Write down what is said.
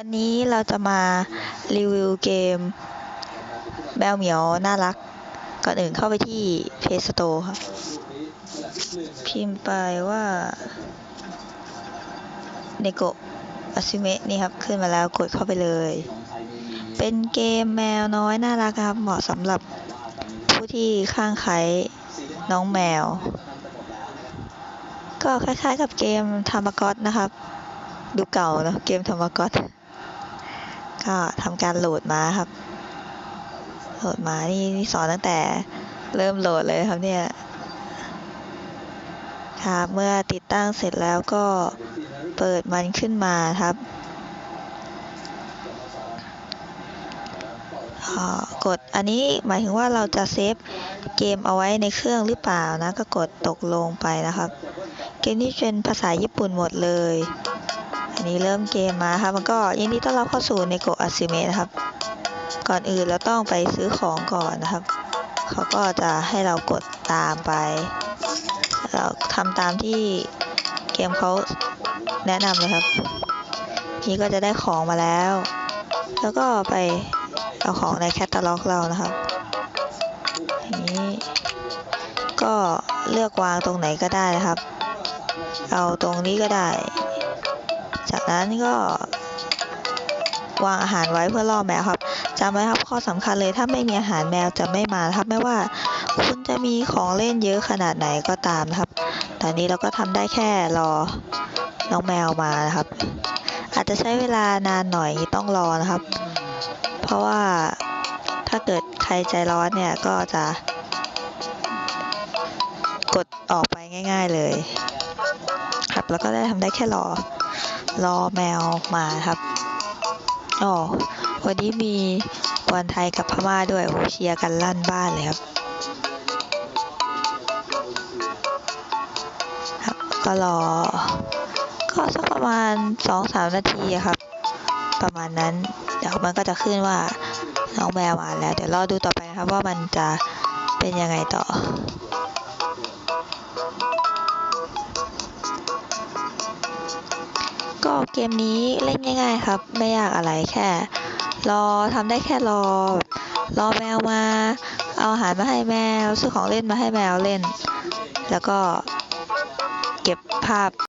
วันนี้เราจะมารีวิวเกมแมวเหมียวน่ารัก ก่อนอื่นเข้าไปที่ Play Store ครับ พิมพ์ไปว่าเนโกะอาซิเมะนี่ครับ ขึ้นมาแล้วกดเข้าไปเลย เป็นเกมแมวน้อยน่ารักครับ เหมาะสำหรับผู้ที่ข้างไคล้น้องแมว ก็คล้ายๆกับเกมทามากอตนะครับดูเก่าเนอะเกมทามากอต ก็ทำการโหลดมาครับ โหลดมานี่สอนตั้งแต่เริ่มโหลดเลยครับเนี่ยครับเมื่อติดตั้งเสร็จแล้วก็เปิดมันขึ้นมาครับกดอันนี้หมายถึงว่าเราจะเซฟเกมเอาไว้ในเครื่องหรือเปล่านะ ก็กดตกลงไปนะครับ เกมนี้เป็นภาษาญี่ปุ่นหมดเลย อนนี้เริ่มเกมมาครับมันก็ยินดีต้อนรับเข้าสู่ในโกอาซิเมะนะครับ ก่อนอื่นเราต้องไปซื้อของก่อนนะครับ เขาก็จะให้เรากดตามไป เราทำตามที่เกมเขาแนะนำเลยครับ นี่ก็จะได้ของมาแล้ว แล้วก็ไปเอาของในแคตตาล็อกเรานะครับนี้ก็เลือกวางตรงไหนก็ได้นะครับ เอาตรงนี้ก็ได้ จากนั้นก็วางอาหารไว้เพื่อล่อแมวครับจำไว้ครับข้อสำคัญเลยถ้าไม่มีอาหารแมวจะไม่มาครับไม่ว่าคุณจะมีของเล่นเยอะขนาดไหนก็ตามครับ ตอนนี้เราก็ทำได้แค่รอน้องแมวมานะครับ อาจจะใช้เวลานานหน่อยต้องรอนะครับ เพราะว่าถ้าเกิดใครใจร้อนเนี่ยก็จะ กดออกไปง่าย ๆเลย ครับแล้วก็ได้ทำได้แค่รอ รอแมวมาครับอ๋อวันนี้มีบอลไทยกับพม่าด้วยโอ้เชียร์กันลั่นบ้านเลยครับครับก็รอ ก็สักประมาณสองสามนาทีครับ ประมาณนั้นเดี๋ยวมันก็จะขึ้นว่าน้องแมวมาแล้ว เดี๋ยวรอดูต่อไปนะครับว่ามันจะเป็นยังไงต่อ ก็เกมนี้เล่นง่ายๆครับ ไม่ยากอะไรแค่ รอทำได้แค่รอ รอแมวมา เอาอาหารมาให้แมวซื้อของเล่นมาให้แมวเล่น แล้วก็เก็บภาพ